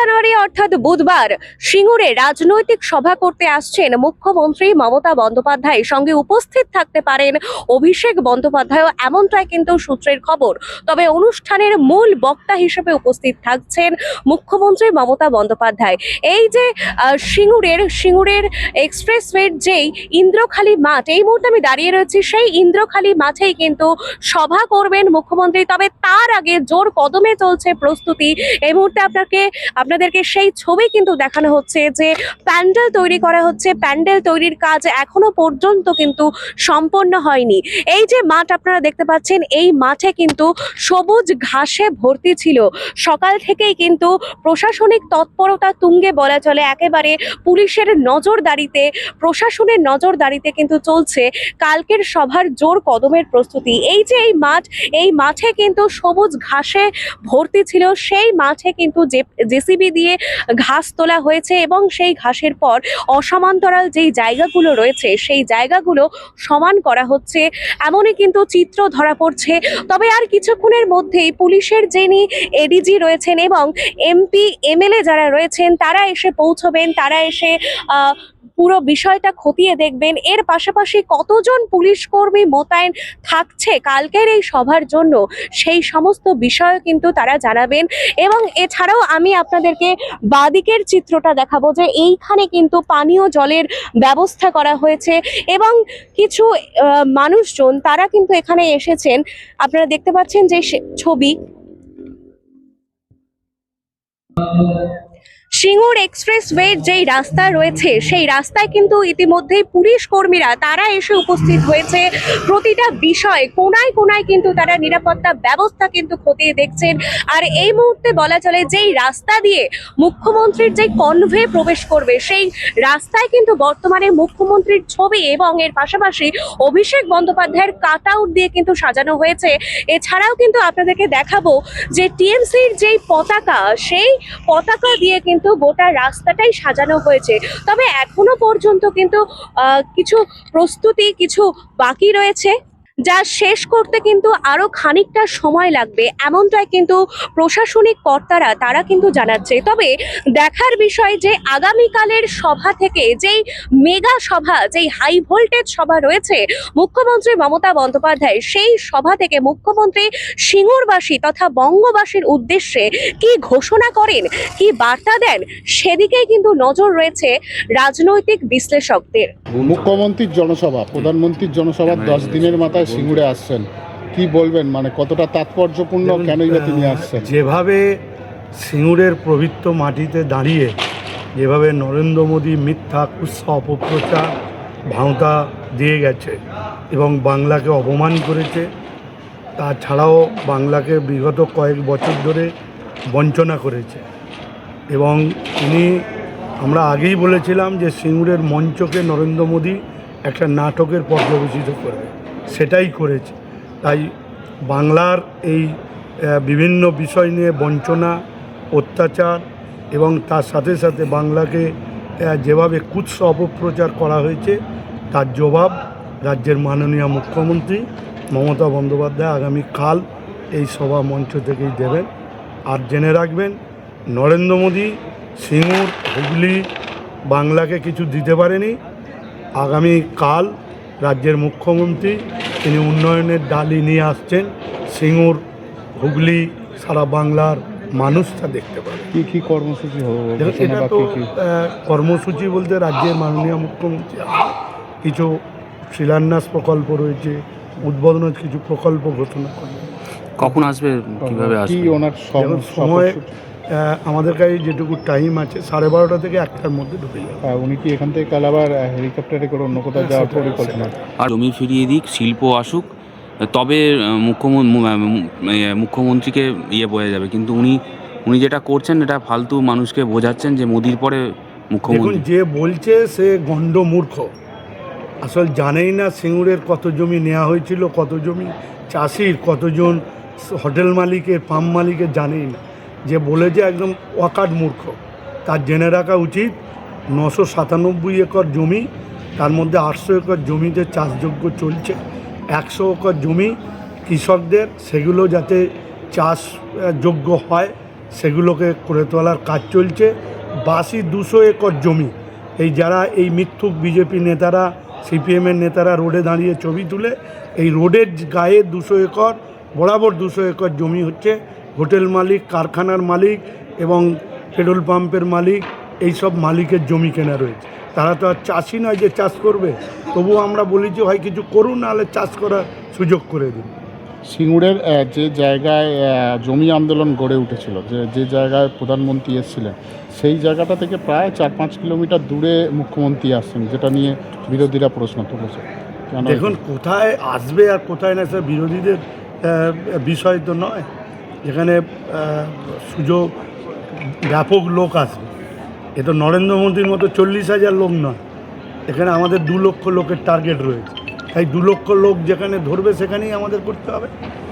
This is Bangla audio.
জানুয়ারি, অর্থাৎ বুধবার, সিঙ্গুরে রাজনৈতিক সভা করতে আসছেন মুখ্যমন্ত্রী মমতা বন্দ্যোপাধ্যায়। সঙ্গে উপস্থিত থাকতে পারেন অভিষেক বন্দ্যোপাধ্যায় এমনটাই কিন্তু সূত্রের খবর। তবে অনুষ্ঠানের মূল বক্তা হিসেবে উপস্থিত থাকছেন মুখ্যমন্ত্রী মমতা বন্দ্যোপাধ্যায়। এই যে সিঙ্গুরের সিঙ্গুরের এক্সপ্রেসওয়ের যেই ইন্দ্রখালী মাঠ, এই মুহূর্তে আমি দাঁড়িয়ে রয়েছি, সেই ইন্দ্রখালী মাঠেই কিন্তু সভা করবেন মুখ্যমন্ত্রী। তবে তার আগে জোর কদমে চলছে প্রস্তুতি। এই মুহূর্তে আপনাকে আপনাদেরকে সেই ছবি কিন্তু দেখানো হচ্ছে যে প্যান্ডেল তৈরি করা হচ্ছে। প্যান্ডেল তৈরির কাজ এখনও পর্যন্ত কিন্তু সম্পন্ন হয়নি। এই যে মাঠ আপনারা দেখতে পাচ্ছেন, এই মাঠে কিন্তু সবুজ ঘাসে ভর্তি ছিল। সকাল থেকেই কিন্তু প্রশাসনিক তৎপরতা তুঙ্গে বলা চলে। একেবারে পুলিশের নজরদারিতে, প্রশাসনের নজরদারিতে কিন্তু চলছে কালকের সভার জোর কদমের প্রস্তুতি। এই যে এই মাঠ, এই মাঠে কিন্তু সবুজ ঘাসে ভর্তি ছিল। সেই মাঠে কিন্তু জেসিবি দিয়ে ঘাস তোলা হয়েছে এবং সেই ঘাসের পর অসমান্তরাল যেই জায়গাগুলো রয়েছে, সেই জায়গাগুলো সমান করা হচ্ছে। এমনই কিন্তু চিত্র ধরা পড়ছে। তবে আর কিছুক্ষণের মধ্যেই পুলিশের যিনি এডিজি রয়েছেন এবং এমপি, এমএলএ যারা রয়েছেন, তারা এসে পৌঁছবেন, তারা এসে পুরো বিষয়টা খতিয়ে দেখবেন। এর পাশাপাশি কতজন পুলিশ কর্মী মোতায়েন থাকছে কালকের এই সভার জন্য, সেই সমস্ত বিষয় কিন্তু তারা জানাবেন। এবং এছাড়াও আমি আপনাদেরকে বাদিকের চিত্রটা দেখাবো যে এইখানে কিন্তু পানীয় জলের ব্যবস্থা করা হয়েছে এবং কিছু মানুষজন তারা কিন্তু এখানে এসেছেন। আপনারা দেখতে পাচ্ছেন যে ছবি। সিঙ্গুর এক্সপ্রেসওয়ের যেই রাস্তা রয়েছে, সেই রাস্তায় কিন্তু ইতিমধ্যেই পুলিশ কর্মীরা, তারা এসে উপস্থিত হয়েছে। প্রতিটা বিষয়, কোনায় কোনায় কিন্তু তারা নিরাপত্তা ব্যবস্থা কিন্তু খতিয়ে দেখছেন। আর এই মুহূর্তে বলা চলে, যেই রাস্তা দিয়ে মুখ্যমন্ত্রীর যে কনভে প্রবেশ করবে, সেই রাস্তায় কিন্তু বর্তমানে মুখ্যমন্ত্রীর ছবি এবং এর পাশাপাশি অভিষেক বন্দ্যোপাধ্যায়ের কাট আউট দিয়ে কিন্তু সাজানো হয়েছে। এছাড়াও কিন্তু আপনাদেরকে দেখাবো যে টিএমসির যেই পতাকা, সেই পতাকা দিয়ে কিন্তু গোটা রাস্তাটাই সাজানো হয়েছে। তবে এখনও পর্যন্ত কিন্তু কিছু প্রস্তুতি কিছু বাকি রয়েছে। যা শেষ করতে কিন্তু আরও খানিকটা সময় লাগবে এমনটাই কিন্তু প্রশাসনিক কর্তারা তারা কিন্তু জানাচ্ছে। তবে দেখার বিষয় যে আগামীকালের সভা থেকে যেই মেগা সভা যেই হাই ভোল্টেজ সভা রয়েছে মুখ্যমন্ত্রী মমতা বন্দ্যোপাধ্যায় সেই সভা থেকে মুখ্যমন্ত্রী সিঙ্গুরবাসী তথা বঙ্গবাসীর উদ্দেশ্যে কি ঘোষণা করেন কি বার্তা দেন সেদিকেই কিন্তু নজর রয়েছে রাজনৈতিক বিশ্লেষকদের। মুখ্যমন্ত্রীর জনসভা প্রধানমন্ত্রীর জনসভা দশ দিনের মাথায় সিঙ্গুরে আসছেন। কি বলবেন? মানে কতটা তাৎপর্যপূর্ণ কেনই বা তিনি আসছেন? যেভাবে সিঙ্গুরের পবিত্র মাটিতে দাঁড়িয়ে যেভাবে নরেন্দ্র মোদী মিথ্যা কুৎসা অপপ্রচার ভাঁওতা দিয়ে গেছে এবং বাংলাকে অপমান করেছে তাছাড়াও বাংলাকে বিগত কয়েক বছর ধরে বঞ্চনা করেছে। এবং তিনি আমরা আগেই বলেছিলাম যে সিঙ্গুরের মঞ্চকে নরেন্দ্র মোদী একটা নাটকের পর্যবেসিত করবে। সেটাই করেছে। তাই বাংলার এই বিভিন্ন বিষয় নিয়ে বঞ্চনা, অত্যাচার এবং তার সাথে সাথে বাংলাকে যেভাবে কুৎস অপপ্রচার করা হয়েছে, তার জবাব রাজ্যের মাননীয় মুখ্যমন্ত্রী মমতা বন্দ্যোপাধ্যায় আগামীকাল এই সভা মঞ্চ থেকেই দেবেন। আর জেনে রাখবেন, নরেন্দ্র মোদী, সিঙ্গুর, হুগলি বাংলাকে কিছু দিতে পারেনি। আগামী কাল রাজ্যের মুখ্যমন্ত্রী তিনি উন্নয়নের ডালি নিয়ে আসছেন। সিঙ্গুর হুগলি সারা বাংলার মানুষটা দেখতে পাবে। কি কি কর্মসূচি হবে এটা তো কি কি? আহ, কর্মসূচি বলতে রাজ্যের মাননীয় মুখ্যমন্ত্রী কিছু শিলান্যাস প্রকল্প রয়েছে উদ্বোধনের কিছু প্রকল্প ঘোষণা করবেন কখন আসবে কীভাবে আসবে? ওনার সময় আমাদের কাছে যেটুকু টাইম আছে সাড়ে বারোটা থেকে একটার মধ্যে ঢুকে যাবে। উনি কি এখান থেকে কাল আবার হেলিকপ্টারে করে অন্য কোথাও যাওয়ার সেটা- পরিকল্পনা? আর জমি ফিরিয়ে দিক শিল্প আসুক তবে মুখ্যমন্ত্রী মুখ্যমন্ত্রীকে ইয়ে বোঝা যাবে। কিন্তু উনি উনি যেটা করছেন এটা ফালতু মানুষকে বোঝাচ্ছেন যে মোদির পরে মুখ্যমন্ত্রী। যে বলছে সে গণ্ড মূর্খ। আসল জানেই না সিঙ্গুরের কত জমি নেওয়া হয়েছিল কত জমি চাষির কতজন হোটেল মালিকের পাম্প মালিকের জানেই না। যে বলেছে একদম অকাট মূর্খ। তার জেনে রাখা উচিত, নশো সাতানব্বই একর জমি, তার মধ্যে আটশো একর জমিতে চাষযোগ্য চলছে, একশো একর জমি কৃষকদের, সেগুলো যাতে চাষ যোগ্য হয়, সেগুলোকে করে তোলার কাজ চলছে। বাসি দুশো একর জমি, এই যারা এই মিথ্যুক বিজেপি নেতারা সিপিএমের নেতারা রোডে দাঁড়িয়ে ছবি তুলে, এই রোডের গায়ে দুশো একর, বরাবর দুশো একর জমি হচ্ছে হোটেল মালিক কারখানার মালিক এবং পেট্রোল পাম্পের মালিক এই সব মালিকের জমি কেনা রয়েছে। তারা তো আর চাষি নয় যে চাষ করবে। তবুও আমরা বলি যে হয় কিছু করুন নাহলে চাষ করার সুযোগ করে দিন। সিঙ্গুরের যে জায়গায় জমি আন্দোলন গড়ে উঠেছিল যে যে জায়গায় প্রধানমন্ত্রী এসেছিলেন সেই জায়গাটা থেকে প্রায় চার পাঁচ কিলোমিটার দূরে মুখ্যমন্ত্রী আসছেন যেটা নিয়ে বিরোধীরা প্রশ্ন তুলেছে। দেখুন কোথায় আসবে আর কোথায় না সে বিরোধীদের বিষয় তো নয়। যেখানে সুযোগ, ব্যাপক লোক আসবে এ তো নরেন্দ্র মোদীর মতো চল্লিশ হাজার লোক নয়। এখানে আমাদের দু লক্ষ লোকের টার্গেট রয়েছে। তাই দু লক্ষ লোক যেখানে ধরবে, সেখানেই আমাদের করতে হবে।